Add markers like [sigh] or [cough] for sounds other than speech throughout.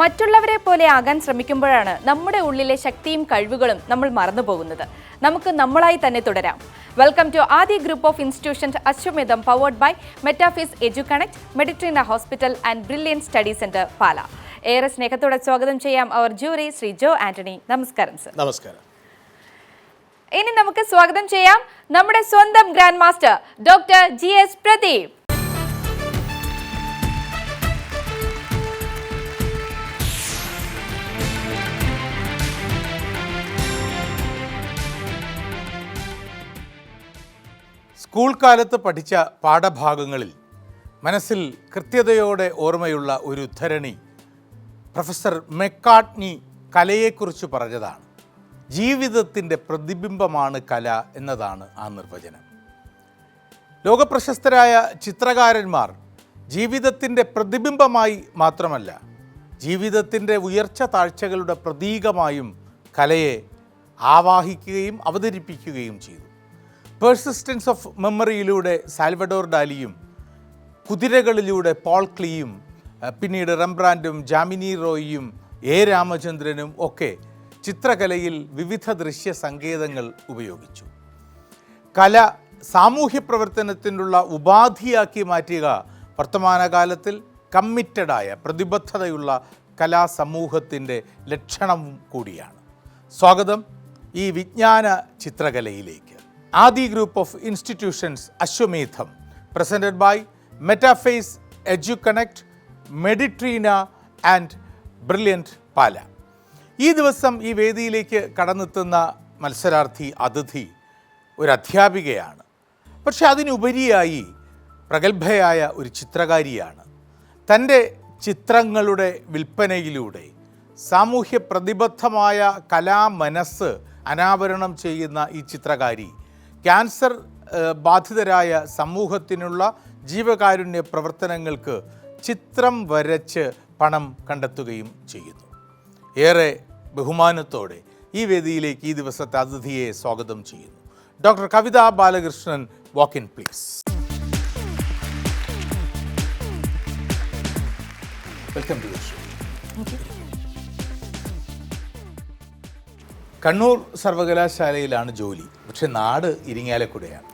മറ്റുള്ളവരെ പോലെ ആകാൻ ശ്രമിക്കുമ്പോഴാണ് നമ്മുടെ ഉള്ളിലെ ശക്തിയും കഴിവുകളും നമ്മൾ മറന്നു പോകുന്നത് നമുക്ക് നമ്മളായി തന്നെ തുടരാം. Welcome to Aadya group of institutions Ashwamedham powered by Metaphase connect Meditrina hospital and brilliant study centre Pala ഏറെ സ്നേഹത്തോടെ സ്വാഗതം ചെയ്യാം അവർ ജൂറി ശ്രീ ജോ ആന്റണി. നമസ്കാരം സർ നമസ്കാരം. ഇനി നമുക്ക് സ്വാഗതം ചെയ്യാം നമ്മുടെ സ്വന്തം grand master doctor G S Pradeep school കാലത്ത് പഠിച്ച പാഠഭാഗങ്ങളിൽ മനസ്സിൽ കൃത്യതയോടെ ഓർമ്മയുള്ള ഒരു ഉദ്ധരണി പ്രൊഫസർ മെക്കാട്നി കലയെക്കുറിച്ച് പറഞ്ഞതാണ്. ജീവിതത്തിന്റെ പ്രതിബിംബമാണ് കല എന്നതാണ് ആ നിർവചനം. ലോകപ്രശസ്തരായ ചിത്രകാരന്മാർ ജീവിതത്തിന്റെ പ്രതിബിംബമായി മാത്രമല്ല ജീവിതത്തിന്റെ ഉയർച്ച താഴ്ചകളുടെ പ്രതീകമായും കലയെ ആവാഹിക്കുകയും അവതരിപ്പിക്കുകയും ചെയ്തു. പേഴ്സിസ്റ്റൻസ് ഓഫ് മെമ്മറിയിലൂടെ സാൽവഡോർ ഡാലിയും കുതിരകളിലൂടെ പോൾ ക്ലിയും പിന്നീട് റംബ്രാൻഡും ജാമിനി റോയിയും എ രാമചന്ദ്രനും ഒക്കെ ചിത്രകലയിൽ വിവിധ ദൃശ്യ സങ്കേതങ്ങൾ ഉപയോഗിച്ചു. കല സാമൂഹ്യ പ്രവർത്തനത്തിനുള്ള ഉപാധിയാക്കി മാറ്റുക വർത്തമാനകാലത്തിൽ കമ്മിറ്റഡായ പ്രതിബദ്ധതയുള്ള കലാസമൂഹത്തിന്റെ ലക്ഷണവും കൂടിയാണ്. സ്വാഗതം ഈ വിജ്ഞാന ചിത്രകലയിലേക്ക്. Aadi group of institutions Ashwamedham presented by Metaphase EduConnect Meditrina and brilliant Pala ഈ ദിവസം ഈ വേദിയിലേക്ക് കടന്നെത്തുന്ന മത്സരാർത്ഥി അതിഥി ഒരു അധ്യാപികയാണ് പക്ഷെ അതിനുപരിയായി പ്രഗത്ഭയായ ഒരു ചിത്രകാരിയാണ്. തന്റെ ചിത്രങ്ങളുടെ വിൽപ്പനയിലൂടെ സാമൂഹ്യ പ്രതിബദ്ധമായ കലാമനസ് അനാവരണം ചെയ്യുന്ന ഈ ചിത്രകാരി ക്യാൻസർ ബാധിതരായ സമൂഹത്തിനുള്ള ജീവകാരുണ്യ പ്രവർത്തനങ്ങൾക്ക് ചിത്രം വരച്ച് പണം കണ്ടെത്തുകയും ചെയ്യുന്നു. ഏറെ ബഹുമാനത്തോടെ ഈ വേദിയിലേക്ക് ഈ ദിവസത്തെ അതിഥിയെ സ്വാഗതം ചെയ്യുന്നു. Doctor Kavitha Balakrishnan walk in please welcome to Kannur സർവകലാശാലയിലാണ് ജോലി. പക്ഷെ നാട് ഇരിങ്ങാലക്കുടയാണ്.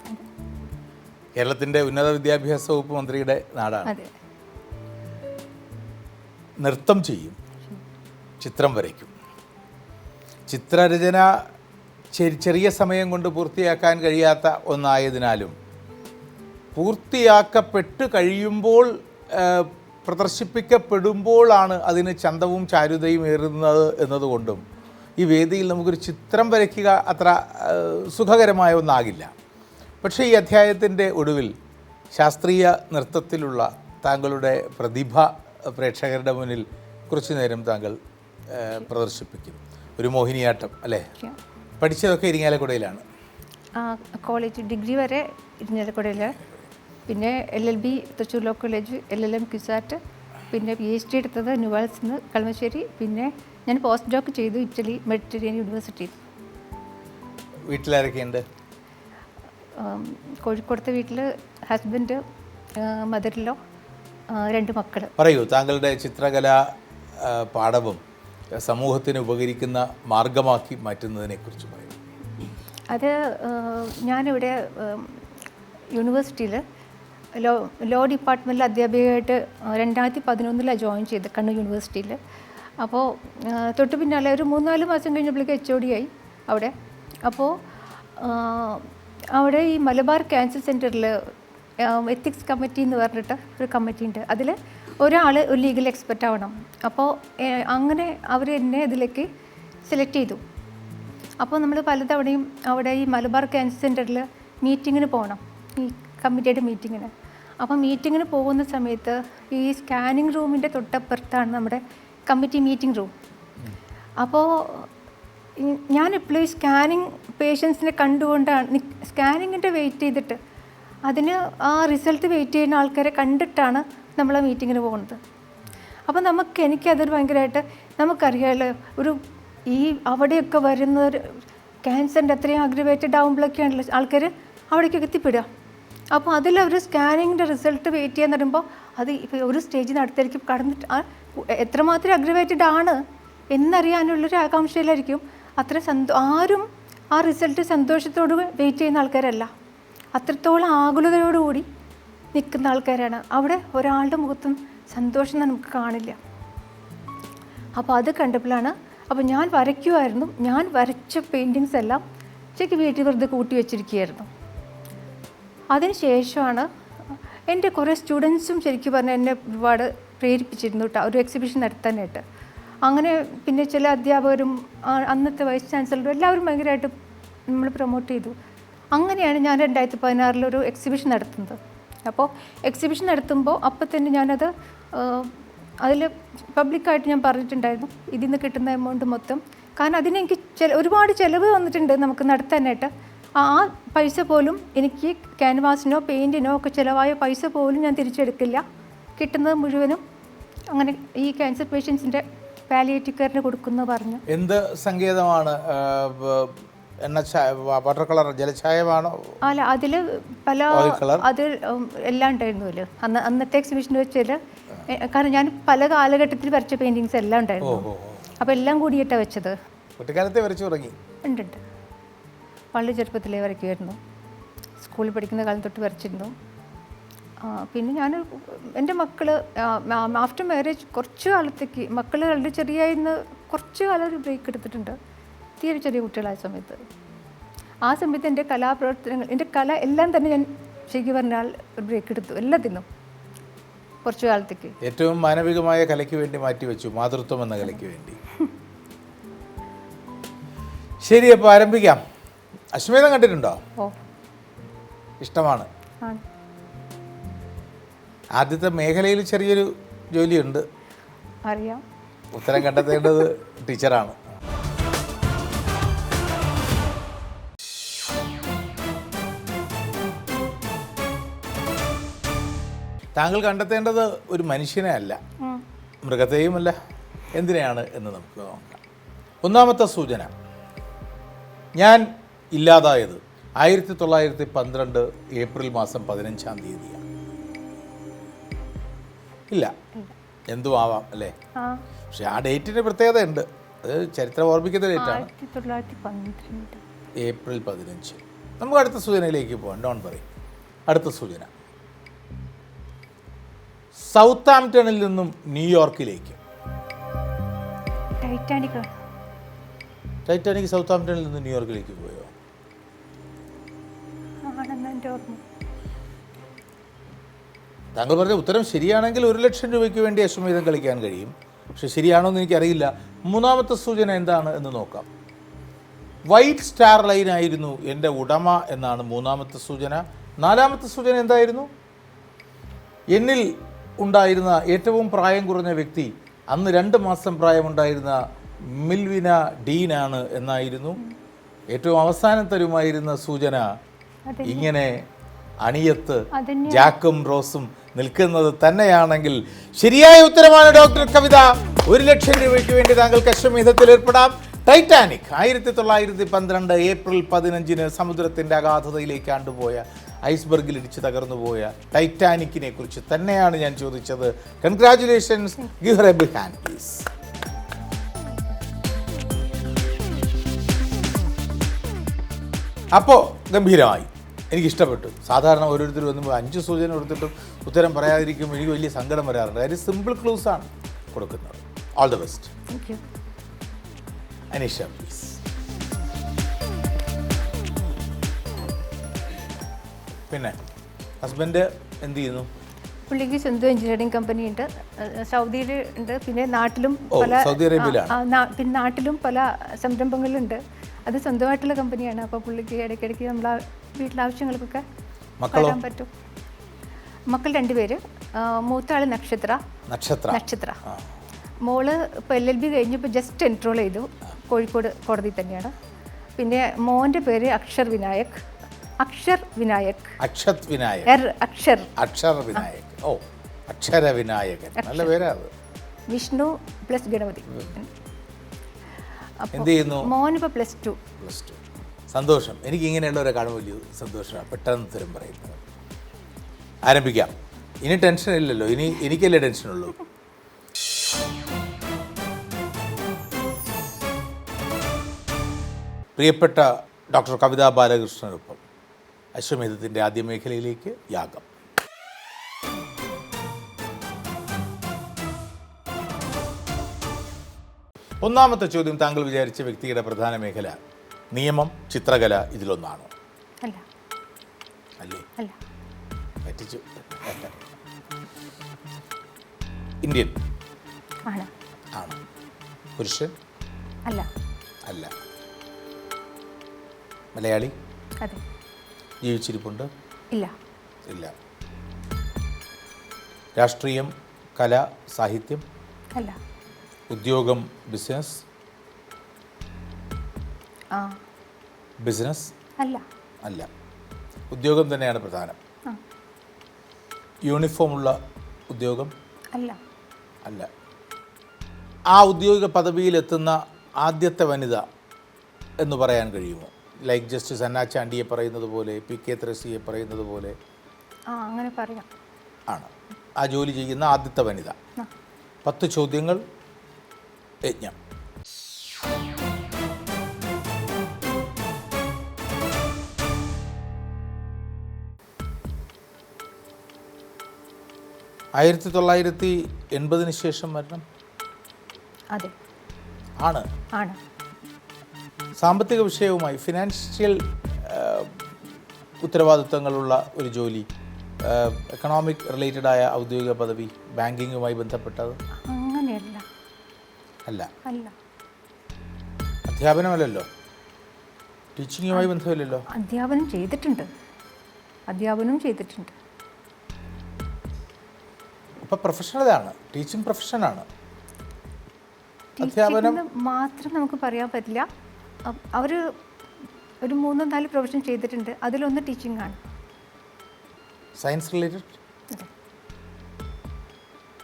കേരളത്തിന്റെ ഉന്നത വിദ്യാഭ്യാസ വകുപ്പ് മന്ത്രിയുടെ നാടാണ്. നൃത്തം ചെയ്യും. ചിത്രം വരയ്ക്കും. ചിത്രരചന ചെറിയ സമയം കൊണ്ട് പൂർത്തിയാക്കാൻ കഴിയാത്ത ഒന്നായതിനാലും പൂർത്തിയാക്കപ്പെട്ട് കഴിയുമ്പോൾ പ്രദർശിപ്പിക്കപ്പെടുമ്പോഴാണ് അതിന് ചന്തവും ചാരുതയും ഏറുന്നത് എന്നതുകൊണ്ടും ഈ വേദിയിൽ നമുക്കൊരു ചിത്രം വരയ്ക്കുക അത്ര സുഖകരമായ ഒന്നാകില്ല. പക്ഷേ ഈ അധ്യായത്തിന്റെ ഒടുവിൽ ശാസ്ത്രീയ നൃത്തത്തിലുള്ള താങ്കളുടെ പ്രതിഭ പ്രേക്ഷകരുടെ മുന്നിൽ കുറച്ചു നേരം താങ്കൾ പ്രദർശിപ്പിക്കും. ഒരു മോഹിനിയാട്ടം അല്ലേ? പഠിച്ചതൊക്കെ ഇരിങ്ങാലക്കുടയിലാണ്. കോളേജ് ഡിഗ്രി വരെ ഇരിഞ്ഞാലക്കുടയിൽ പിന്നെ L L B Thrissur law college L L M CUSAT പിന്നെ പി എച്ച് ഡി എടുത്തത് ന്യൂവാൾസ് നിന്ന് കളമശ്ശേരി പിന്നെ ഞാൻ പോസ്റ്റ് ഡോക്ക് ചെയ്തു ഇറ്റലി മെഡിറ്ററേനിയൻ യൂണിവേഴ്സിറ്റിയിൽ. വീട്ടിലാരൊക്കെയുണ്ട് കോഴിക്കോടത്തെ വീട്ടിൽ ഹസ്ബൻഡ് മദറിലോ രണ്ട് മക്കൾ പറയൂ താങ്കളുടെ ചിത്രകല പാഠവും സമൂഹത്തിന് ഉപകരിക്കുന്ന മാർഗമാക്കി മാറ്റുന്നതിനെക്കുറിച്ച് പറയൂ. അത് ഞാനിവിടെ യൂണിവേഴ്സിറ്റിയിൽ ലോ ലോ ഡിപ്പാർട്ട്മെന്റിൽ അധ്യാപികയായിട്ട് രണ്ടായിരത്തി പതിനൊന്നിലാണ് ജോയിൻ ചെയ്തത് കണ്ണൂർ യൂണിവേഴ്സിറ്റിയിൽ അപ്പോൾ തൊട്ട് പിന്നാലെ ഒരു മൂന്നാൽ മാസം കഴിഞ്ഞപ്പോഴേക്ക് എച്ച് ഒ ഡി ആയി അവിടെ. അപ്പോൾ അവിടെ ഈ മലബാർ ക്യാൻസർ സെന്ററിൽ എത്തിക്സ് കമ്മിറ്റി എന്ന് പറഞ്ഞിട്ട് ഒരു കമ്മിറ്റി ഉണ്ട്. അതിൽ ഒരാൾ ഒരു ലീഗൽ എക്സ്പെർട്ട് ആവണം. അപ്പോൾ അങ്ങനെ അവർ എന്നെ ഇതിലേക്ക് സെലക്ട് ചെയ്തു. അപ്പോൾ നമ്മൾ പലതവണയും അവിടെ ഈ മലബാർ ക്യാൻസർ സെന്ററിൽ മീറ്റിങ്ങിന് പോകണം ഈ കമ്മിറ്റിയുടെ മീറ്റിങ്ങിന് അപ്പോൾ മീറ്റിങ്ങിന് പോകുന്ന സമയത്ത് ഈ സ്കാനിങ് റൂമിന്റെ തൊട്ടപ്പുറത്താണ് നമ്മുടെ കമ്മിറ്റി മീറ്റിംഗ് റൂം. അപ്പോൾ ഞാൻ എപ്പോഴും സ്കാനിങ് പേഷ്യൻസിനെ കണ്ടുകൊണ്ടാണ് സ്കാനിങ്ങിന്റെ വെയിറ്റ് ചെയ്തിട്ട് അതിന് ആ റിസൾട്ട് വെയിറ്റ് ചെയ്യുന്ന ആൾക്കാരെ കണ്ടിട്ടാണ് നമ്മൾ ആ മീറ്റിങ്ങിന് പോകുന്നത്. അപ്പോൾ നമുക്ക് എനിക്കതൊരു ഭയങ്കരമായിട്ട് നമുക്കറിയാമല്ലോ ഒരു ഈ അവിടെയൊക്കെ വരുന്ന ഒരു ക്യാൻസറിന്റെ അത്രയും അഗ്രവേറ്റഡ് ആകുമ്പോഴൊക്കെയാണല്ലോ ആൾക്കാർ അവിടേക്കൊക്കെ എത്തിപ്പെടുക. അപ്പോൾ അതിലൊരു സ്കാനിങ്ങിന്റെ റിസൾട്ട് വെയിറ്റ് ചെയ്യാൻ പറയുമ്പോൾ അത് ഇപ്പോൾ ഒരു സ്റ്റേജിന് അടുത്തേക്ക് കടന്നിട്ട് ആ എത്രമാത്രം അഗ്രവേറ്റഡ് ആണ് എന്നറിയാനുള്ളൊരു ആകാംക്ഷയിലായിരിക്കും. അത്ര സന്തോ ആരും ആ റിസൾട്ട് സന്തോഷത്തോട് വെയിറ്റ് ചെയ്യുന്ന ആൾക്കാരല്ല. അത്രത്തോളം ആകുലതയോടുകൂടി നിൽക്കുന്ന ആൾക്കാരാണ്. അവിടെ ഒരാളുടെ മുഖത്തും സന്തോഷം നമുക്ക് കാണില്ല. അപ്പോൾ അത് കണ്ടപ്പോഴാണ് അപ്പോൾ ഞാൻ വരയ്ക്കുമായിരുന്നു ഞാൻ വരച്ച പെയിന്റിങ്സ് എല്ലാം ഉച്ചയ്ക്ക് വീട്ടിൽ വെറുതെ കൂട്ടി വെച്ചിരിക്കുകയായിരുന്നു. അതിന് ശേഷമാണ് എന്റെ കുറേ സ്റ്റുഡൻസും ശരിക്കും പറഞ്ഞാൽ എന്നെ ഒരുപാട് പ്രേരിപ്പിച്ചിരുന്നു കേട്ടോ ഒരു എക്സിബിഷൻ നടത്താനായിട്ട്. അങ്ങനെ പിന്നെ ചില അധ്യാപകരും അന്നത്തെ വൈസ് ചാൻസലറും എല്ലാവരും ഭയങ്കരമായിട്ട് നമ്മൾ പ്രൊമോട്ട് ചെയ്തു. അങ്ങനെയാണ് ഞാൻ രണ്ടായിരത്തി പതിനാറിലൊരു എക്സിബിഷൻ നടത്തുന്നത്. അപ്പോൾ എക്സിബിഷൻ നടത്തുമ്പോൾ അപ്പം തന്നെ ഞാനത് അതിൽ പബ്ലിക്കായിട്ട് ഞാൻ പറഞ്ഞിട്ടുണ്ടായിരുന്നു ഇതിൽ നിന്ന് കിട്ടുന്ന എമൗണ്ട് മൊത്തം. കാരണം അതിനെനിക്ക് ചില ഒരുപാട് ചിലവ് വന്നിട്ടുണ്ട് നമുക്ക് നടത്താനായിട്ട്. ആ പൈസ പോലും എനിക്ക് ക്യാൻവാസിനോ പെയിന്റിനോ ഒക്കെ ചിലവായ പൈസ പോലും ഞാൻ തിരിച്ചെടുക്കില്ല. കിട്ടുന്നത് മുഴുവനും അങ്ങനെ ഈ ക്യാൻസർ പേഷ്യൻസിന്റെ പാലിയേറ്റീവ് കെയറിന് കൊടുക്കുന്നു പറഞ്ഞു. എന്ത് സങ്കേതമാണ്? എണ്ണ വാട്ടർ കളർ ജലഛായമാണോ? അല്ല അതിൽ പല അത് എല്ലാം ഉണ്ടായിരുന്നു അതിൽ അന്ന് അന്നത്തെ എക്സിബിഷൻ വെച്ചാൽ കാരണം ഞാൻ പല കാലഘട്ടത്തിൽ വരച്ച പെയിന്റിങ്സ് എല്ലാം ഉണ്ടായിരുന്നു. അപ്പോൾ എല്ലാം കൂടിയിട്ടാണ് വെച്ചത്. കുട്ടിക്കാലത്തെ വരച്ചു തുടങ്ങി ഉണ്ട് ഉണ്ട്. വളരെ ചെറുപ്പത്തിലേ വരയ്ക്കുമായിരുന്നു. സ്കൂളിൽ പഠിക്കുന്ന കാലം തൊട്ട് വരച്ചിരുന്നു. പിന്നെ ഞാൻ എന്റെ മക്കൾ ആഫ്റ്റർ മാരേജ് കുറച്ച് കാലത്തേക്ക് മക്കൾ വളരെ ചെറിയായിരുന്നു കുറച്ച് കാലം ഒരു ബ്രേക്ക് എടുത്തിട്ടുണ്ട്. തീരെ ചെറിയ കുട്ടികളായ സമയത്ത്. ആ സമയത്ത് എന്റെ കലാപ്രവർത്തനങ്ങൾ എന്റെ കല എല്ലാം തന്നെ ഞാൻ ശരിക്കും പറഞ്ഞാൽ ഒരു ബ്രേക്ക് എടുത്തു എല്ലാത്തിനും കുറച്ച് കാലത്തേക്ക്. ഏറ്റവും മാനവികമായ കലയ്ക്ക് വേണ്ടി മാറ്റിവെച്ചു മാതൃത്വം എന്ന കലയ്ക്ക് വേണ്ടി. [laughs] ശരി അപ്പോൾ ആരംഭിക്കാം. അശ്വമേധം കണ്ടിട്ടുണ്ടോ? ഇഷ്ടമാണ്. ആദ്യത്തെ മേഖലയിൽ ചെറിയൊരു ജോലിയുണ്ട്. അറിയാം. ഉത്തരം കണ്ടെത്തേണ്ടത് ടീച്ചറാണ്. താങ്കൾ കണ്ടെത്തേണ്ടത് ഒരു മനുഷ്യനെ അല്ല. മൃഗത്തെയുമല്ല. എന്തിനെയാണ് എന്ന് നമുക്ക് നോക്കാം. ഒന്നാമത്തെ സൂചന. ഞാൻ ഇല്ലാതായത് ആയിരത്തി തൊള്ളായിരത്തി പന്ത്രണ്ട് ഏപ്രിൽ മാസം പതിനഞ്ചാം തീയതിയാണ്. ഇല്ല. എന്തും ആവാം അല്ലേ പക്ഷെ ആ ഡേറ്റിന് പ്രത്യേകത ഉണ്ട്. അത് ചരിത്രം ഓർമ്മിക്കുന്ന ഡേറ്റാണ്. ഏപ്രിൽ പതിനഞ്ച്. നമുക്ക് അടുത്ത സൂചനയിലേക്ക് പോകാം ഡോൺ പറയും അടുത്ത സൂചന. സൗത്ത് ആംപ്റ്റണിൽ നിന്നും ന്യൂയോർക്കിലേക്ക്. ടൈറ്റാനിക് സൗത്ത് ആംപ്റ്റണിൽ നിന്ന് ന്യൂയോർക്കിലേക്ക് പോയോ? എന്റെ ഓർമ്മ. താങ്കൾ പറഞ്ഞ ഉത്തരം ശരിയാണെങ്കിൽ ഒരു ലക്ഷം രൂപയ്ക്ക് വേണ്ടി അശ്വമേധം കളിക്കാൻ കഴിയും. പക്ഷെ ശരിയാണോ എന്ന് എനിക്കറിയില്ല. മൂന്നാമത്തെ സൂചന എന്താണ് എന്ന് നോക്കാം. വൈറ്റ് സ്റ്റാർ ലൈൻ ആയിരുന്നു എന്റെ ഉടമ എന്നാണ് മൂന്നാമത്തെ സൂചന. നാലാമത്തെ സൂചന എന്തായിരുന്നു? എന്നിൽ ഉണ്ടായിരുന്ന ഏറ്റവും പ്രായം കുറഞ്ഞ വ്യക്തി അന്ന് രണ്ട് മാസം പ്രായമുണ്ടായിരുന്ന മിൽവിന ഡീനാണ് എന്നായിരുന്നു. ഏറ്റവും അവസാനം അവസാനത്തരുമായിരുന്ന സൂചന ഇങ്ങനെ അണിയത്ത് ജാക്കും റോസും നിൽക്കുന്നത് തന്നെയാണെങ്കിൽ ശരിയായ ഉത്തരമാണ് ഡോക്ടർ കവിത. ഒരു ലക്ഷം രൂപയ്ക്ക് വേണ്ടി താങ്കൾ അശ്വമേധത്തിൽ ഏർപ്പെടാം. ടൈറ്റാനിക് ആയിരത്തി തൊള്ളായിരത്തി പന്ത്രണ്ട് ഏപ്രിൽ പതിനഞ്ചിന് സമുദ്രത്തിന്റെ അഗാധതയിലേക്ക് ആണ്ടുപോയ ഐസ്ബർഗിൽ ഇടിച്ച് തകർന്നുപോയ ടൈറ്റാനിക്കിനെ കുറിച്ച് തന്നെയാണ് ഞാൻ ചോദിച്ചത്. Congratulations give a big hand please അപ്പോൾ ഗംഭീരമായി. എനിക്ക് ഇഷ്ടപ്പെട്ടു സാധാരണ ഓരോരുത്തർ വന്നുമ്പോൾ അഞ്ച് സൂചന കൊടുത്തിട്ടും ഉത്തരം പറയാതിരിക്കുമ്പോൾ എനിക്ക് വലിയ സങ്കടം വരാറുണ്ട്. കാര്യം സിമ്പിൾ ക്ലൂസ് ആണ് കൊടുക്കുന്നത്. All the best Aneesha please പിന്നെ ഹസ്ബൻഡ് എന്ത് ചെയ്യുന്നു? പുള്ളിക്ക് സ്വന്തം എഞ്ചിനീയറിംഗ് കമ്പനി ഉണ്ട്. സൗദിയിൽ ഉണ്ട്. പിന്നെ നാട്ടിലും പല സൗദി അറേബ്യയിലാണ്. പിന്നെ നാട്ടിലും പല സംരംഭങ്ങളുണ്ട്. അത് സ്വന്തമായിട്ടുള്ള കമ്പനിയാണ്. അപ്പോൾ പുള്ളിക്ക് ഇടയ്ക്കിടയ്ക്ക് നമ്മൾ വീട്ടിലെ ആവശ്യങ്ങൾക്കൊക്കെ? വരാൻ പറ്റും. മക്കൾ രണ്ടുപേര്. ആ, മൂത്ത ആൾ നക്ഷത്ര. നക്ഷത്ര. നക്ഷത്ര മോൾ ഇപ്പോൾ എൽ എൽ ബി കഴിഞ്ഞപ്പോൾ ജസ്റ്റ് എൻട്രോൾ ചെയ്തു. കോഴിക്കോട് കോടതി തന്നെയാണ്. പിന്നെ മോന്റെ പേര് അക്ഷർ വിനായക്. അക്ഷർ വിനായക്. അക്ഷത് വിനായക്. അക്ഷർ. അക്ഷർ വിനായക്. ഓ അക്ഷര വിനായകൻ. നല്ല പേരാ വിഷ്ണു പ്ലസ് ഗണപതി. എന്ത് ചെയ്യുന്നു? മോനിപ്പോ പ്ലസ് ടു. Plus two. സന്തോഷം. എനിക്ക് ഇങ്ങനെയുള്ളവരെ കാണുമ്പോൾ വലിയ സന്തോഷമാണ്. പെട്ടെന്ന് ഉത്തരം പറയുന്നത് ആരംഭിക്കാം. ഇനി ടെൻഷൻ ഇല്ലല്ലോ. ഇനി എനിക്കല്ലേ ടെൻഷനുള്ളൂ പ്രിയപ്പെട്ട ഡോക്ടർ കവിതാ ബാലകൃഷ്ണനൊപ്പം അശ്വമേധത്തിന്റെ ആദ്യ മേഖലയിലേക്ക് യാഗം. ഒന്നാമത്തെ ചോദ്യം താങ്കൾ വിചാരിച്ച വ്യക്തിയുടെ പ്രധാന മേഖല. നിയമം ചിത്രകല ഇതിലൊന്നാണോ? അല്ല. അല്ലേ? പറ്റിച്ചു. ഇന്ത്യൻ. ആണ്. ആണ്. പുരുഷൻ? അല്ല. അല്ല. മലയാളി? അതെ. ജീവിച്ചിരിപ്പുണ്ട്? ഇല്ല. ഇല്ല. രാഷ്ട്രീയം കല സാഹിത്യം? അല്ല. ഉദ്യോഗം ബിസിനസ് ആ. ബിസിനസ് അല്ല. അല്ല. ഉദ്യോഗം തന്നെയാണ് പ്രധാനം. യൂണിഫോം ഉള്ള ഉദ്യോഗം? അല്ല. അല്ല. ആ ഉദ്യോഗിക പദവിയിലെത്തുന്ന ആദ്യത്തെ വനിത എന്ന് പറയാൻ കഴിയുമോ? ലൈക്ക് ജസ്റ്റിസ് അന്നാ ചാണ്ടിയെ പറയുന്നത് പോലെ പി കെ ത്രസിയെ പറയുന്നത് പോലെ. ആ അങ്ങനെ പറയാം. ആണ്. ആ ജോലി ചെയ്യുന്ന ആദ്യത്തെ വനിത. പത്ത് ചോദ്യങ്ങൾ യജ്ഞം. ആയിരത്തി തൊള്ളായിരത്തി എൺപതിന് ശേഷം മരണം? അതെ. ആണ്. ആണ്. സാമ്പത്തിക വിഷയവുമായി ഫിനാൻഷ്യൽ ഉത്തരവാദിത്തങ്ങളുള്ള ഒരു ജോലി എക്കണോമിക് റിലേറ്റഡ് ആയ ഔദ്യോഗിക പദവി ബാങ്കിങ്ങുമായി ബന്ധപ്പെട്ടത്? അല്ല. അല്ല. അധ്യാപനമല്ലല്ലോ? ടീച്ചിങ്ങുമായി ബന്ധമില്ലല്ലോ? അധ്യാപനം ചെയ്തിട്ടുണ്ട്. അധ്യാപനം ചെയ്തിട്ടുണ്ട്. അപ്പോൾ പ്രൊഫഷണലാണ്. ടീച്ചിങ് പ്രൊഫഷനാണ്. അധ്യാപനം മാത്രം നമുക്ക് പറയാൻ പറ്റില്ല. അവർ ഒരു മൂന്നോ നാല് പ്രൊഫഷൻ ചെയ്തിട്ടുണ്ട്. അതിലൊന്ന് ടീച്ചിങ് ആണ് സയൻസ് റിലേറ്റഡ്.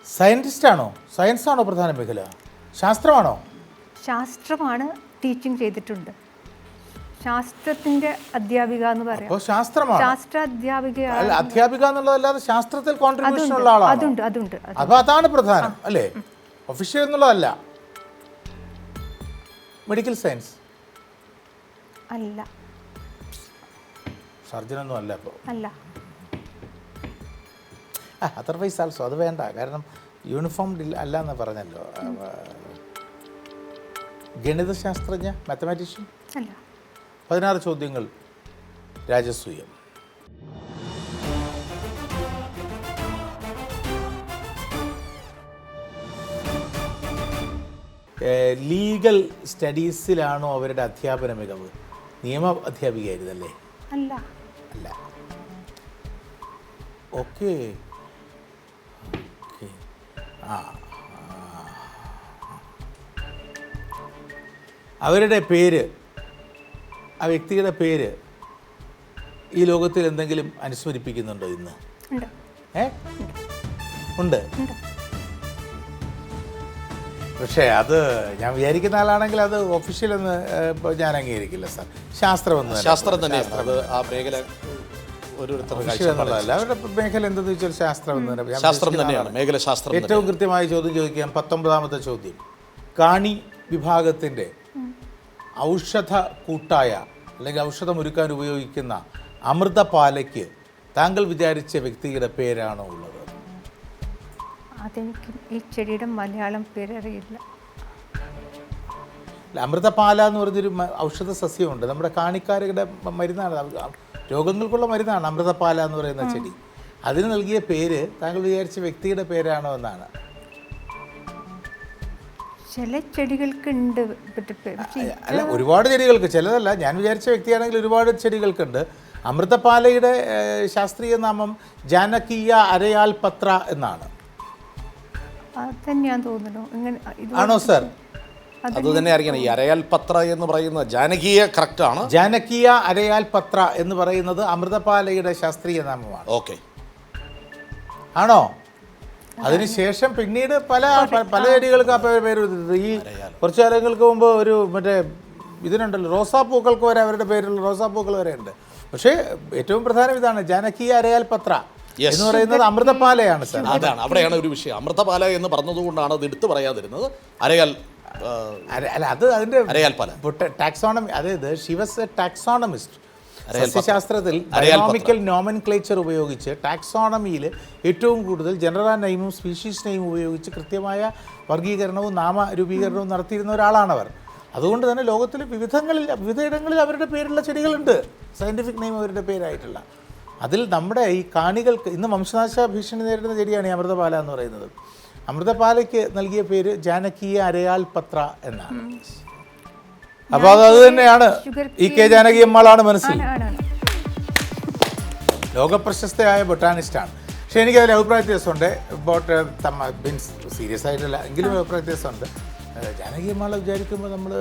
സയന്റിസ്റ്റ് ആണോ? സയൻസ് ആണോ പ്രധാന മേഖല? ശാസ്ത്രമാണോ? ശാസ്ത്രമാണ് ടീച്ചിങ് ചെയ്തിട്ടുണ്ട്. ശാസ്ത്രത്തിന്റെ അധ്യാപിക എന്ന് പറയാം. ശാസ്ത്രമാണ്. ശാസ്ത്ര അധ്യാപിക അധ്യാപിക എന്നുള്ളതല്ലാതെ ശാസ്ത്രത്തിൽ കോൺട്രിബ്യൂഷൻ ഉള്ള ആളാണ് അതുണ്ട് അതുണ്ട് അത് അപ്പോൾ അതാണ് പ്രധാനം അല്ലേ? ഒഫീഷ്യൽ എന്നുള്ളതല്ല. മെഡിക്കൽ സയൻസ് അല്ല. സർജനൊന്നും അല്ല അപ്പോൾ അല്ല. അതർവൈസ് ആൾസോ അത് വേണ്ട. കാരണം യൂണിഫോം അല്ല എന്ന് പറഞ്ഞല്ലോ. ഗണിതശാസ്ത്രജ്ഞ മാത്തമാറ്റീഷ്യൻ അല്ല. പതിനാറ് ചോദ്യങ്ങൾ. രാജസൂയം. ലീഗൽ സ്റ്റഡീസിലാണോ അവരുടെ അധ്യാപന മികവ്? നിയമ അധ്യാപികയായിരുന്നല്ലേ? അല്ല. അല്ല. ഓക്കേ. ഓക്കെ. ആ. അവരുടെ പേര് ആ വ്യക്തിയുടെ പേര് ഈ ലോകത്തിൽ എന്തെങ്കിലും അനുസ്മരിപ്പിക്കുന്നുണ്ടോ ഇന്ന്? ഉണ്ട്. ഏ? ഉണ്ട്. പക്ഷേ അത് ഞാൻ വിചാരിക്കുന്ന ആളാണെങ്കിൽ അത് ഒഫീഷ്യൽ എന്ന് ഞാൻ അംഗീകരിക്കില്ല സാർ ശാസ്ത്രം ശാസ്ത്രം തന്നെ. അത് ആ മേഖല ഓരോരുത്തരുടെ അവരുടെ മേഖല എന്തെന്ന് വെച്ചാൽ ശാസ്ത്രം എന്ന്. ശാസ്ത്രം തന്നെയാണ്. മേഖല ശാസ്ത്രം. ഏറ്റവും കൃത്യമായ ചോദ്യം ചോദിക്കാം പത്തൊമ്പതാമത്തെ ചോദ്യം. കാണി വിഭാഗത്തിന്റെ ഔഷധ കൂട്ടായ അല്ലെങ്കിൽ ഔഷധമൊരുക്കാൻ ഉപയോഗിക്കുന്ന അമൃതപാലയ്ക്ക് താങ്കൾ വിചാരിച്ച വ്യക്തിയുടെ പേരാണോ ഉള്ളത്? അതെനിക്ക് ഈ ചെടിയുടെ മലയാളം പേരറിയില്ല. അമൃതപാല എന്ന് പറഞ്ഞൊരു ഔഷധ സസ്യമുണ്ട്. നമ്മുടെ കാണിക്കാരുടെ മരുന്നാണ്. രോഗങ്ങൾക്കുള്ള മരുന്നാണ് അമൃതപാല എന്ന് പറയുന്ന ചെടി. അതിന് നൽകിയ പേര് താങ്കൾ വിചാരിച്ച വ്യക്തിയുടെ പേരാണോ എന്നാണ്. ചില ചെടികൾക്ക് ഉണ്ട് മറ്റേ പേ- പക്ഷേ അല്ല ഒരുപാട് ചെടികൾക്ക് ചിലതല്ല ഞാൻ വിചാരിച്ച വ്യക്തിയാണെങ്കിൽ ഒരുപാട് ചെടികൾക്കുണ്ട്. അമൃതപാലയുടെ ശാസ്ത്രീയ നാമം ജാനകീയ അരയാൽ പത്ര എന്നാണ്. തന്നെയാന്ന് തോന്നുന്നു. ആണോ സർ? അത് തന്നെ അറിയണം ഈ അരയാൽ പത്ര എന്ന് പറയുന്നത് ജാനകീയ കറക്റ്റ് ആണ്. ജാനകീയ അരയാൽ പത്ര എന്ന് പറയുന്നത് അമൃതപാലയുടെ ശാസ്ത്രീയ നാമമാണ്. ഓക്കെ. ആണോ? അതിനുശേഷം പിന്നീട് പല പല ചെടികൾക്ക് ആ പേര് ഈ കുറച്ച് കാലങ്ങൾക്ക് മുമ്പ് ഒരു മറ്റേ ഇതിനുണ്ടല്ലോ റോസാപ്പൂക്കൾക്ക് വരെ അവരുടെ പേരിലുള്ള റോസാപ്പൂക്കൾ വരെ ഉണ്ട്. പക്ഷേ ഏറ്റവും പ്രധാനം ഇതാണ് ജാനകീയ അരയാൽ പത്ര എന്ന് പറയുന്നത് അമൃതപാലയാണ് സാർ. അതാണ് അവിടെയാണ് ഒരു വിഷയം. അമൃതപാല എന്ന് പറഞ്ഞതുകൊണ്ടാണ് അത് എടുത്തു പറയാതിരുന്നത്. അരയാൽ അല്ല- അത് അതിന്റെ അരയാൽ പാല. ടാക്സോണമി അതായത് ഷിവസ് എ ടാക്സോണമിസ്റ്റ്. സസ്യശാസ്ത്രത്തിൽ ക്ലേച്ചർ നോമൻക്ലേച്ചർ ഉപയോഗിച്ച് ടാക്സോണമിയിൽ ഏറ്റവും കൂടുതൽ ജനറൽ നെയിമും സ്പീഷീസ് നെയിമും ഉപയോഗിച്ച് കൃത്യമായ വർഗീകരണവും നാമരൂപീകരണവും നടത്തിയിരുന്ന ഒരാളാണവർ. അതുകൊണ്ട് തന്നെ ലോകത്തിൽ വിവിധങ്ങളിൽ വിവിധയിടങ്ങളിൽ അവരുടെ പേരുള്ള ചെടികളുണ്ട്. സയന്റിഫിക് നെയിം അവരുടെ പേരായിട്ടുള്ള. അതിൽ നമ്മുടെ ഈ കാണികൾക്ക് ഇന്ന് വംശനാശ ഭീഷണി നേരിടുന്ന ചെടിയാണ് ഈ അമൃതപാല എന്ന് പറയുന്നത്. അമൃതപാലയ്ക്ക് നൽകിയ പേര് ജാനകീയ അരയാൽ പത്ര എന്നാണ് അപ്പോൾ അത് അത് തന്നെയാണ്. ഇ കെ ജാനകി അമ്മാളാണ് മനസ്സിൽ. ലോകപ്രശസ്തയായ ബൊട്ടാനിസ്റ്റാണ് പക്ഷെ എനിക്ക് അതിൽ അഭിപ്രായ വ്യത്യാസമുണ്ട്. ബോട്ട് മീൻസ് സീരിയസ് ആയിട്ടല്ല എങ്കിലും അഭിപ്രായ വ്യത്യാസമുണ്ട്. ഏഹ് ജാനകി അമ്മാളെ വിചാരിക്കുമ്പോൾ നമ്മൾ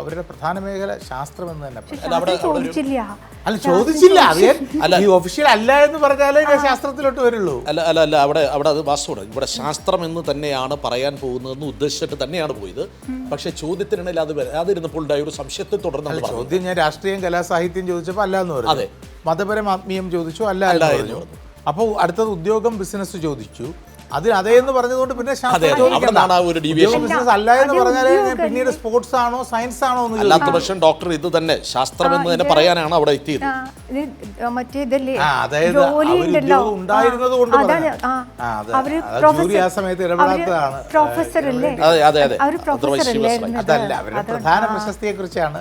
അവരുടെ പ്രധാന മേഖല ശാസ്ത്രം എന്ന് തന്നെ അല്ല, ചോദിച്ചില്ല. അല്ല അത് ഈ ഒഫീഷ്യൽ അല്ല എന്ന് പറഞ്ഞാലേ ഞാൻ ശാസ്ത്രത്തിലോട്ട് വരുള്ളൂ. അല്ല അല്ല അല്ല അവിടെ അവിടെ അത് വാസ്തവമാണ്. ഇവിടെ ശാസ്ത്രം എന്ന് തന്നെയാണ് പറയാൻ പോകുന്നതെന്ന് ഉദ്ദേശിച്ചിട്ട് തന്നെയാണ് പോയത്. പക്ഷേ ചോദ്യത്തിനിടയിൽ അത് വരാതിരുന്നപ്പോൾ ഉണ്ടായ ഒരു സംശയത്തെ തുടർന്ന് പറഞ്ഞു. ചോദ്യം ഞാൻ രാഷ്ട്രീയം കലാസാഹിത്യം ചോദിച്ചപ്പോൾ അല്ല എന്ന് പറഞ്ഞു. അതെ. മതപരം ആത്മീയം ചോദിച്ചു അല്ല അല്ല എന്ന് എന്ന് പറഞ്ഞു. അപ്പോൾ അടുത്തത് ഉദ്യോഗം ബിസിനസ് ചോദിച്ചു. അതിന് അതേ എന്ന് പറഞ്ഞതുകൊണ്ട് പിന്നെ. ബിസിനസ് അല്ല എന്ന് പറഞ്ഞാൽ പിന്നീട് സ്പോർട്സ് ആണോ സയൻസ് ആണോ എന്ന് അല്ലാത്ത പക്ഷം ഡോക്ടർ ഇത് തന്നെ ശാസ്ത്രം എന്ന് തന്നെ പറയാനാണ് അവിടെ എത്തിയത്. മറ്റേ ഇതല്ലേ? അതായത് ഉണ്ടായിരുന്നത് കൊണ്ട് ആ, പ്രൊഫസർ- സമയത്ത് ഇടപെടാത്തതാണ്. പ്രൊഫസർ അല്ലേ? അതെ, അതെ? അതല്ല അവരുടെ പ്രധാന. പ്രശസ്തിയെ കുറിച്ചാണ്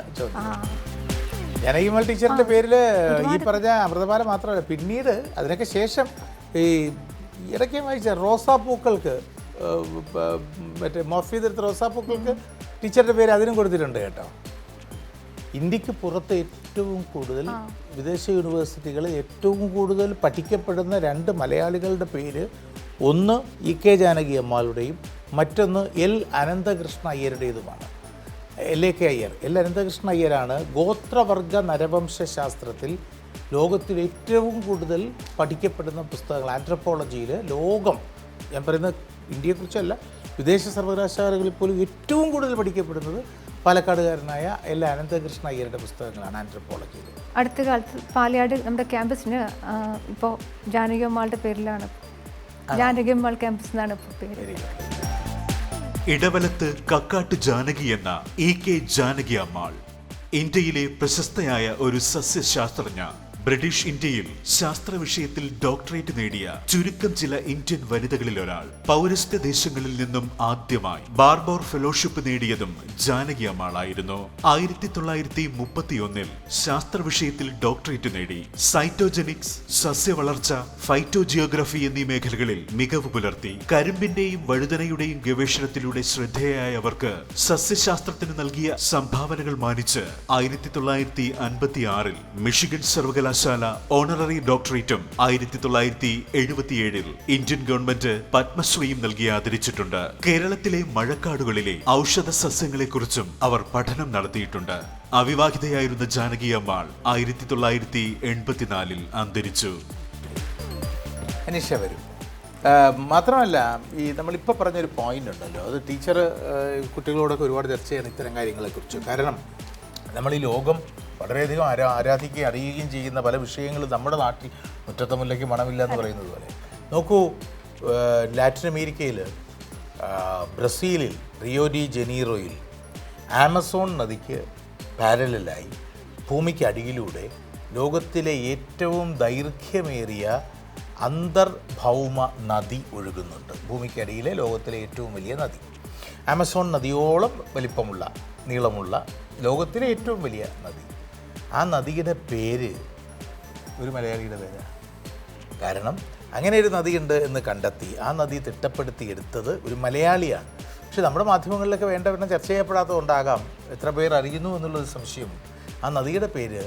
ജനകിമൽ ടീച്ചറിന്റെ പേരിൽ ഈ പറഞ്ഞ അമൃതപാല മാത്രമല്ല പിന്നീട് അതിനൊക്കെ ശേഷം ഈ ഇടയ്ക്ക് വായിച്ച റോസാപ്പൂക്കൾക്ക് മറ്റേ മോർഫ് ചെയ്തെടുത്ത റോസാപ്പൂക്കൾക്ക് ടീച്ചറുടെ പേര് അതിനും കൊടുത്തിട്ടുണ്ട് കേട്ടോ. ഇന്ത്യയ്ക്ക് പുറത്ത് ഏറ്റവും കൂടുതൽ വിദേശ യൂണിവേഴ്സിറ്റികളിൽ ഏറ്റവും കൂടുതൽ പഠിക്കപ്പെടുന്ന രണ്ട് മലയാളികളുടെ പേര് ഒന്ന് ഇ കെ ജാനകി അമ്മാളുടെയും മറ്റൊന്ന് L Ananthakrishna അയ്യരുടേതുമാണ്. L A K Iyer. L Anantakrishna അയ്യരാണ് ഗോത്രവർഗ നരവംശ ശാസ്ത്രത്തിൽ ലോകത്തിൽ ഏറ്റവും കൂടുതൽ പഠിക്കപ്പെടുന്ന പുസ്തകങ്ങൾ ആന്ത്രപ്പോളജിയിൽ ലോകം ഞാൻ പറയുന്നത് ഇന്ത്യയെക്കുറിച്ചല്ല വിദേശ സർവകലാശാലകളിൽ പോലും ഏറ്റവും കൂടുതൽ പഠിക്കപ്പെടുന്നത് പാലക്കാടുകാരനായ എൽ അനന്തകൃഷ്ണ അയ്യരുടെ പുസ്തകങ്ങളാണ് ആന്ത്രപ്പോളജിയിൽ അടുത്ത കാലത്ത് പാലയാട് നമ്മുടെ ക്യാമ്പസിന് ഇപ്പോൾ ജാനകിയമ്മാളുടെ പേരിലാണ്. ജാനകിയമ്മാൾ ക്യാമ്പസ് എന്നാണ് പേര്. ഇടവലത്ത് കക്കാട്ട് ജാനകി എന്ന ഇ കെ ജാനകി അമ്മാൾ ഇന്ത്യയിലെ പ്രശസ്തയായ ഒരു സസ്യശാസ്ത്രജ്ഞ. ബ്രിട്ടീഷ് ഇന്ത്യയിൽ ശാസ്ത്ര വിഷയത്തിൽ ഡോക്ടറേറ്റ് നേടിയ ചുരുക്കം ചില ഇന്ത്യൻ വനിതകളിൽ ഒരാൾ പൗരസ്ത്യ ദേശങ്ങളിൽ നിന്നും ആദ്യമായി ബാർബോർ ഫെലോഷിപ്പ് നേടിയതും ജാനകി അമ്മാളായിരുന്നു. ആയിരത്തി തൊള്ളായിരത്തി മുപ്പത്തിയൊന്നിൽ ശാസ്ത്ര വിഷയത്തിൽ ഡോക്ടറേറ്റ് നേടി. സൈറ്റോജനിക്സ് സസ്യവളർച്ച ഫൈറ്റോജിയോഗ്രഫി എന്നീ മേഖലകളിൽ മികവ് പുലർത്തി. കരിമ്പിന്റെയും വഴുതനയുടെയും ഗവേഷണത്തിലൂടെ ശ്രദ്ധേയായ അവർക്ക് സസ്യശാസ്ത്രത്തിന് നൽകിയ സംഭാവനകൾ മാനിച്ച് ആയിരത്തി തൊള്ളായിരത്തി അൻപത്തി ആറിൽ മിഷിഗൻ സർവകലാശാല ഓണററി ഡോക്ടറേറ്റും ആയിരത്തി തൊള്ളായിരത്തി എഴുപത്തിയേഴിൽ ഇന്ത്യൻ ഗവൺമെന്റ് പത്മശ്രീയും നൽകി ആദരിച്ചിട്ടുണ്ട്. കേരളത്തിലെ മഴക്കാടുകളിലെ ഔഷധ സസ്യങ്ങളെക്കുറിച്ചും അവർ പഠനം നടത്തിയിട്ടുണ്ട്. അവിവാഹിതയായിരുന്ന ജാനകി അമ്മാൾ ആയിരത്തി തൊള്ളായിരത്തി എൺപത്തിനാലിൽ അന്തരിച്ചു. അനീഷ വരും. മാത്രമല്ല ഈ നമ്മളിപ്പോൾ പറഞ്ഞൊരു പോയിന്റ് ഉണ്ടല്ലോ. അത് ടീച്ചർ കുട്ടികളോടൊക്കെ ഒരുപാട് ചർച്ച ചെയ്യണം ഇത്തരം കാര്യങ്ങളെക്കുറിച്ച്. കാരണം നമ്മൾ ഈ ലോകം വളരെയധികം ആരാ ആരാധിക്കുകയും അറിയുകയും ചെയ്യുന്ന പല വിഷയങ്ങളും നമ്മുടെ നാട്ടിൽ മുറ്റത്തെ മുല്ലയ്ക്ക് മണമില്ല എന്ന് പറയുന്നത് പോലെ. നോക്കൂ ലാറ്റിൻ അമേരിക്കയിൽ ബ്രസീലിൽ റിയോ ഡി ജനീറോയിൽ ആമസോൺ നദിക്ക് പാരലായി ഭൂമിക്ക് അടിയിലൂടെ ലോകത്തിലെ ഏറ്റവും ദൈർഘ്യമേറിയ അന്തർഭൗമ നദി ഒഴുകുന്നുണ്ട്. ഭൂമിക്കടിയിലെ ലോകത്തിലെ ഏറ്റവും വലിയ നദി. ആമസോൺ നദിയോളം വലിപ്പമുള്ള നീളമുള്ള ലോകത്തിലെ ഏറ്റവും വലിയ നദി. ആ നദിയുടെ പേര് ഒരു മലയാളിയുടെ പേരാണ് കാരണം അങ്ങനെ ഒരു നദിയുണ്ട് എന്ന് കണ്ടെത്തി ആ നദി തിട്ടപ്പെടുത്തി എടുത്തത് ഒരു മലയാളിയാണ്. പക്ഷെ നമ്മുടെ മാധ്യമങ്ങളിലൊക്കെ വേണ്ട വിധം ചർച്ച ചെയ്യപ്പെടാത്തതുകൊണ്ടാകാം എത്ര പേർ അറിയുന്നു എന്നുള്ളൊരു സംശയം. ആ നദിയുടെ പേര്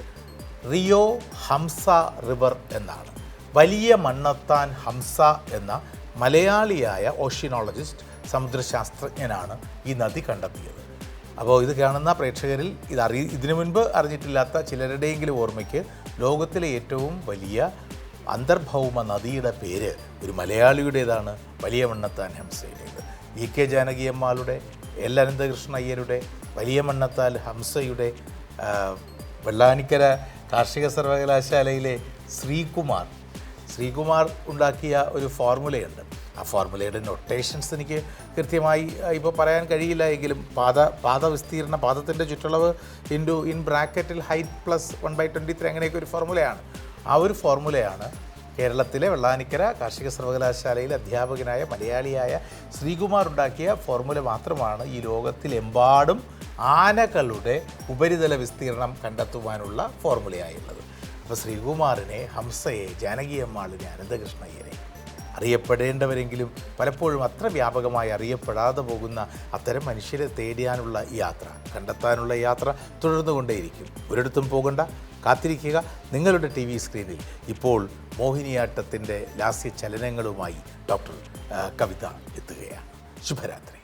റിയോ ഹംസ റിവർ എന്നാണ്. വലിയ മണ്ണത്താൻ ഹംസ എന്ന മലയാളിയായ ഓഷ്യനോളജിസ്റ്റ് സമുദ്രശാസ്ത്രജ്ഞനാണ് ഈ നദി കണ്ടെത്തിയത്. അപ്പോൾ ഇത് കാണുന്ന പ്രേക്ഷകരിൽ ഇത് അറി ഇതിനു മുൻപ് അറിഞ്ഞിട്ടില്ലാത്ത ചിലരുടെയെങ്കിലും ഓർമ്മയ്ക്ക് ലോകത്തിലെ ഏറ്റവും വലിയ അന്തർഭൗമ നദിയുടെ പേര് ഒരു മലയാളിയുടേതാണ് വലിയ മണ്ണത്താൻ ഹംസയുടേത്. ഇ കെ ജാനകിയമ്മാളുടെ എൽ അനന്തകൃഷ്ണ അയ്യരുടെ വലിയ മണ്ണത്താൽ ഹംസയുടെ വെള്ളാനിക്കര കാർഷിക സർവകലാശാലയിലെ ശ്രീകുമാർ. ശ്രീകുമാർ ഉണ്ടാക്കിയ ഒരു ഫോർമുലയുണ്ട്. ആ ഫോർമുലയുടെ നൊട്ടേഷൻസ് എനിക്ക് കൃത്യമായി ഇപ്പോൾ പറയാൻ കഴിയില്ല എങ്കിലും പാത പാത വിസ്തീർണ പാദത്തിന്റെ ചുറ്റളവ് ഇന്റു ഇൻ ബ്രാക്കറ്റിൽ height plus one by twenty three അങ്ങനെയൊക്കെ ഒരു ഫോർമുലയാണ്. ആ ഒരു ഫോർമുലയാണ് കേരളത്തിലെ വെള്ളാനിക്കര കാർഷിക സർവകലാശാലയിലെ അധ്യാപകനായ മലയാളിയായ ശ്രീകുമാർ ഉണ്ടാക്കിയ ഫോർമുല മാത്രമാണ് ഈ ലോകത്തിലെമ്പാടും ആനകളുടെ ഉപരിതല വിസ്തീർണം കണ്ടെത്തുവാനുള്ള ഫോർമുലയായുള്ളത്. അപ്പോൾ ശ്രീകുമാറിനെ ഹംസയെ ജാനകിയമ്മാളിനെ അനന്തകൃഷ്ണയ്യനെ അറിയപ്പെടേണ്ടവരെങ്കിലും പലപ്പോഴും അത്ര വ്യാപകമായി അറിയപ്പെടാതെ പോകുന്ന അത്തരം മനുഷ്യരെ തേടിയാനുള്ള യാത്ര കണ്ടെത്താനുള്ള യാത്ര തുടർന്നുകൊണ്ടേയിരിക്കും. ഒരിടത്തും പോകണ്ട. കാത്തിരിക്കുക. നിങ്ങളുടെ ടി വി സ്ക്രീനിൽ ഇപ്പോൾ മോഹിനിയാട്ടത്തിന്റെ ലാസ്യ ചലനങ്ങളുമായി ഡോക്ടർ കവിത എത്തുകയാണ്. ശുഭരാത്രി.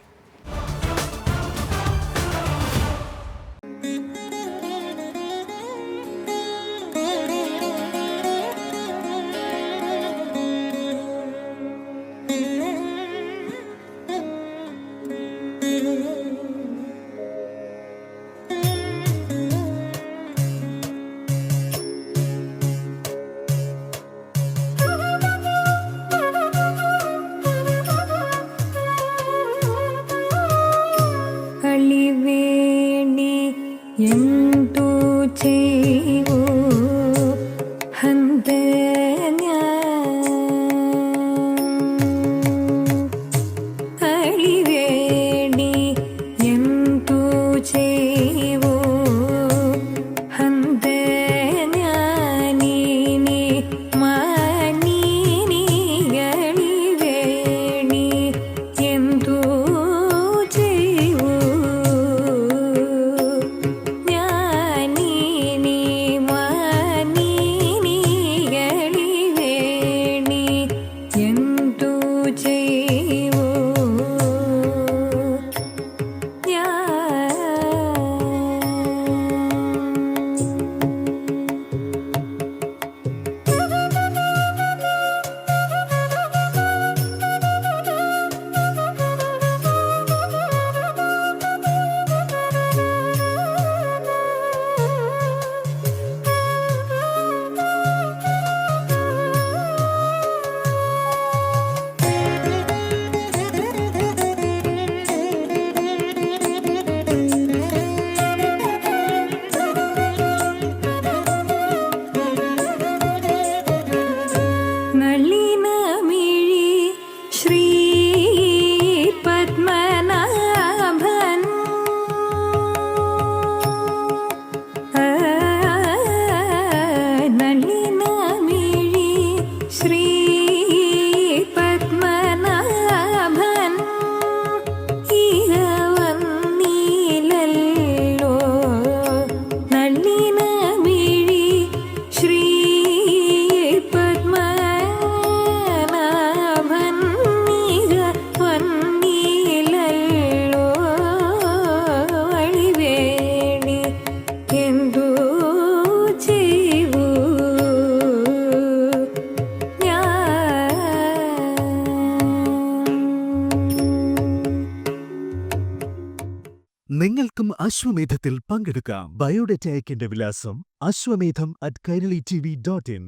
അശ്വമേധത്തിൽ പങ്കെടുക്കാം. ബയോഡേറ്റ വിലാസം Ashwamedham at Kairali T V dot in